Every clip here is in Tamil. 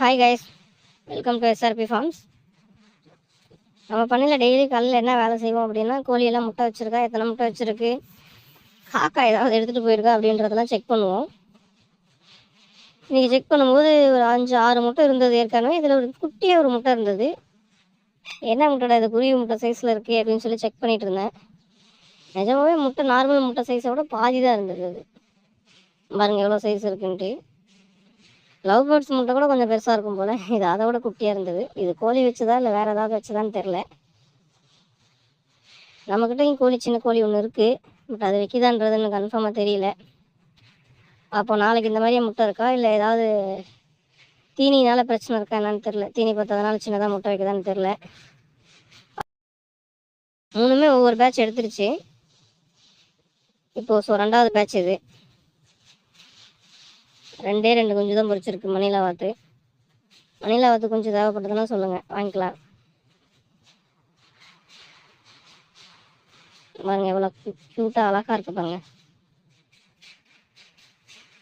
Hi guys welcome to SRP farms நம்ம பண்ணையில் டெய்லி காலையில் என்ன வேலை செய்வோம் அப்படின்னா கோழியெல்லாம் முட்டை வச்சுருக்கா எத்தனை முட்டை வச்சுருக்கு காக்கா ஏதாவது எடுத்துகிட்டு போயிருக்கா அப்படின்றதெல்லாம் செக் பண்ணுவோம். இன்றைக்கி செக் பண்ணும்போது ஒரு அஞ்சு ஆறு முட்டை இருந்தது ஏற்கனவே. இதில் ஒரு குட்டியாக ஒரு முட்டை இருந்தது. என்ன முட்டைடா இது? குருவி முட்டை சைஸில் இருக்குது அப்படின்னு சொல்லி செக் பண்ணிட்டு இருந்தேன். நிஜமாவே முட்டை நார்மல் முட்டை சைஸை விட பாதி தான் இருந்தது அது. பாருங்கள் எவ்வளோ சைஸ் இருக்குன்ட்டு. லவ் பேர்ட்ஸ் முட்டை கூட கொஞ்சம் பெருசாக இருக்கும் போல். இது அதை விட குட்டியாக இருந்தது. இது கோழி வச்சதா இல்லை வேறு ஏதாவது வச்சுதான்னு தெரில நம்மக்கிட்டையும் கோழி சின்ன கோழி ஒன்று இருக்குது பட் அது வைக்கிதான்றது எனக்கு கன்ஃபார்மாக தெரியல. அப்போ நாளைக்கு இந்த மாதிரியே முட்டை இருக்கா? இல்லை ஏதாவது தீனினால பிரச்சனை இருக்கா என்னன்னு தெரில தீனி பார்த்ததுனால சின்னதாக முட்டை வைக்குதான்னு தெரில மூணுமே ஒவ்வொரு பேட்ச் எடுத்துருச்சு. இப்போது ஸோ ரெண்டாவது பேட்ச் இது. ரெண்டே ரெண்டு குஞ்சு தான் பொரிச்சிருக்கு மணிலா வாத்து. மணிலா வாத்து குஞ்சு தேவைப்பட்டதுன்னா சொல்லுங்கள் வாங்கிக்கலாம். பாருங்க எவ்வளோ க்யூட்டாக அழகாக இருக்கு பாருங்க.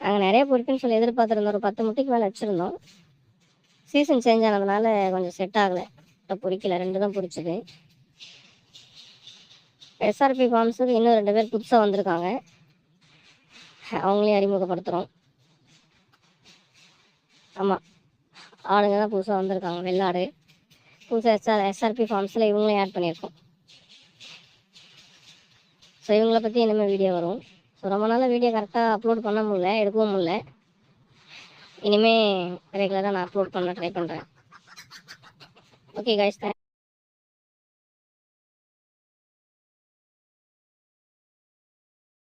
நாங்கள் நிறைய பொறுப்புன்னு சொல்லி எதிர்பார்த்துருந்தோம். ஒரு பத்து முட்டைக்கு மேலே வச்சுருந்தோம். சீசன் சேஞ்ச் ஆனதுனால கொஞ்சம் செட் ஆகலை. இப்போ பொரிக்கல ரெண்டு தான் பொரிச்சது. எஸ்ஆர்பி ஃபார்ம்ஸுக்கு இன்னும் ரெண்டு பேர் புதுசாக வந்திருக்காங்க. அவங்களையும் அறிமுகப்படுத்துகிறோம் ஆமாம் ஆளுங்க தான் புதுசாக வந்திருக்காங்க வெள்ளாடு புதுசாக எஸ்ஆர் எஸ்ஆர்பி ஃபார்ம்ஸில் இவங்களையும் ஆட் பண்ணியிருக்கோம். ஸோ இவங்கள பற்றி இனிமேல் வீடியோ வரும். ஸோ ரொம்ப நாளாக வீடியோ கரெக்டாக அப்லோட் பண்ண முடில எடுக்கவும் முடில இனிமேல் ரெகுலராக நான் அப்லோட் பண்ண ட்ரை பண்ணுறேன் ஓகே கைஸ்